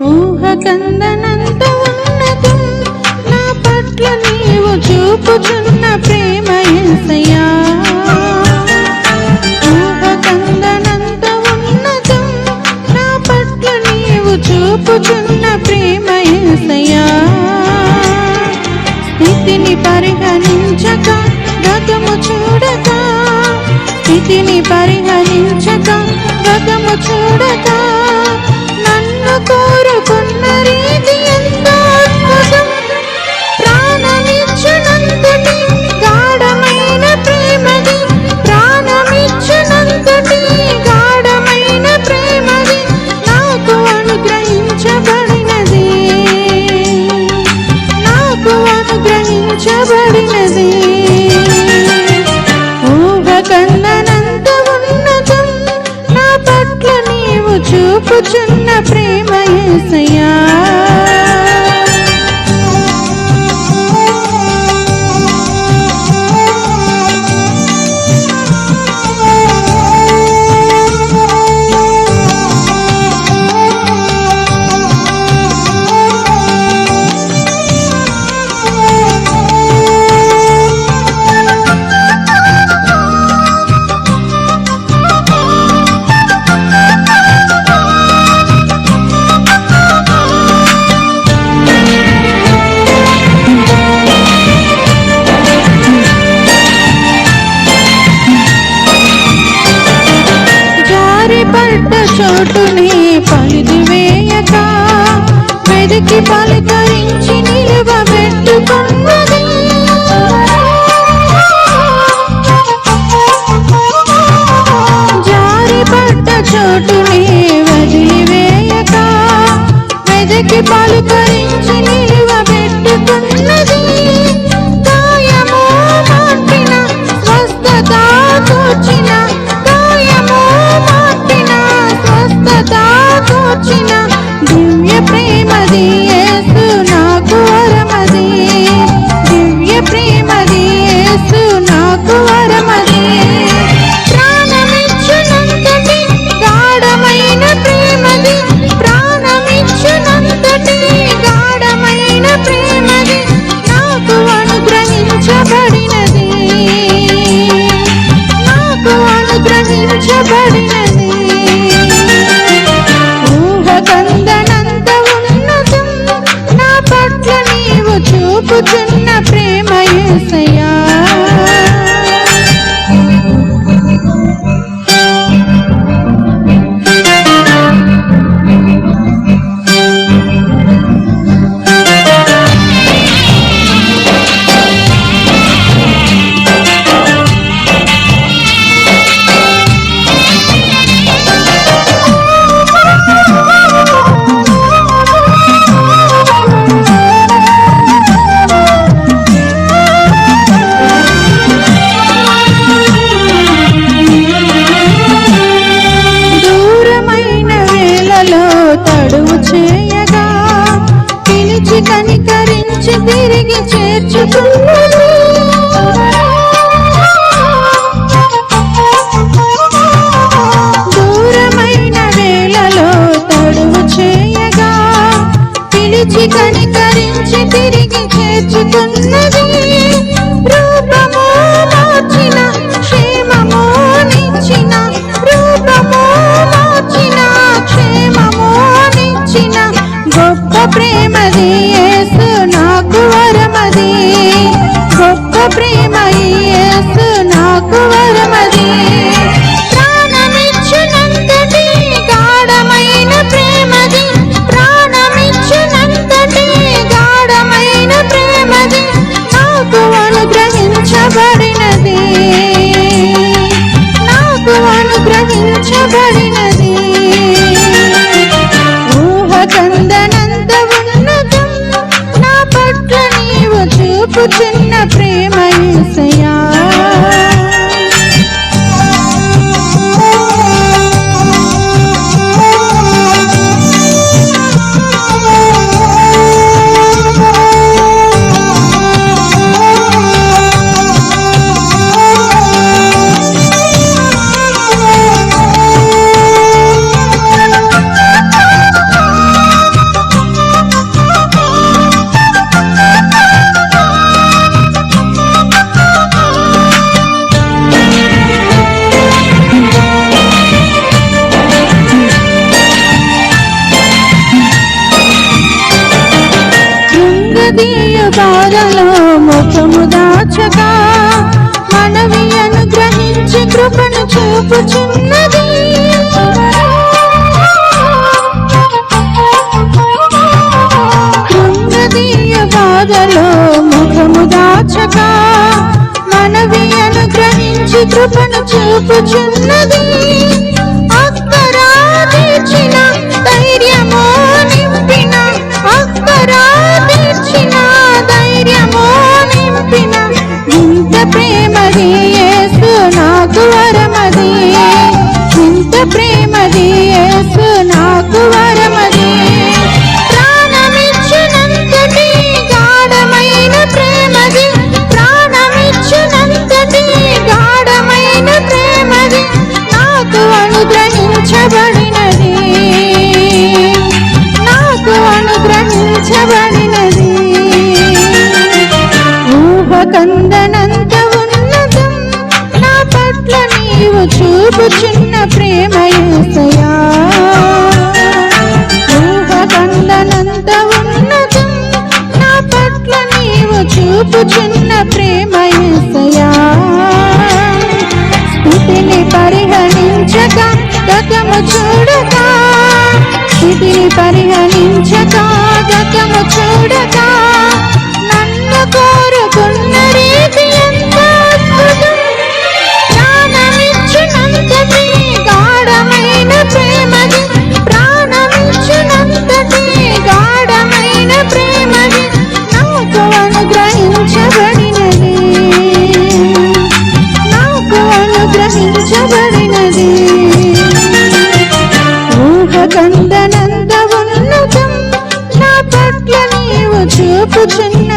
ఊహకందనంత ఉన్నతం నా పట్ల నీవు చూపుచున్న ప్రేమ ఎసయా ఊహకందనంత ఉన్నతం నా పట్ల నీవు చూపుచున్న చూపుచున్న ప్రేమ ఏసయ్యా. కంటికి పలకరించి నిలవబెట్టుకున్నది. జారిపడ్డ చోటునే వదిలివేయక వెదకి పలుక కనికరించి తిరిగి చేర్చుకున్నాను దూరమైన వేళలో తడువు చేయగా పిలిచి కనికరించి తిరిగి చేర్చుకున్నది బాధలో ముఖము దాచక మనవి అనుగ్రహించి కృపను చూపుచున్నది. కృంగదీయ బాధలో ముఖము దాచక మనవి అనుగ్రహించి కృపను చూపుచున్నది. చూపుచున్న ప్రేమ యేసయ్యా. ఊహకందనంత ఉన్నతం నా పట్ల నీవు చూపుచున్న ప్రేమ ఏసయా స్థితిని పరిగణించక గతము చూడక స్థితిని పరిగణించక అనుగ్రహించబడినది ఊహకందనంత ఉన్నతం నా పట్ల నీవు చూపుచున్న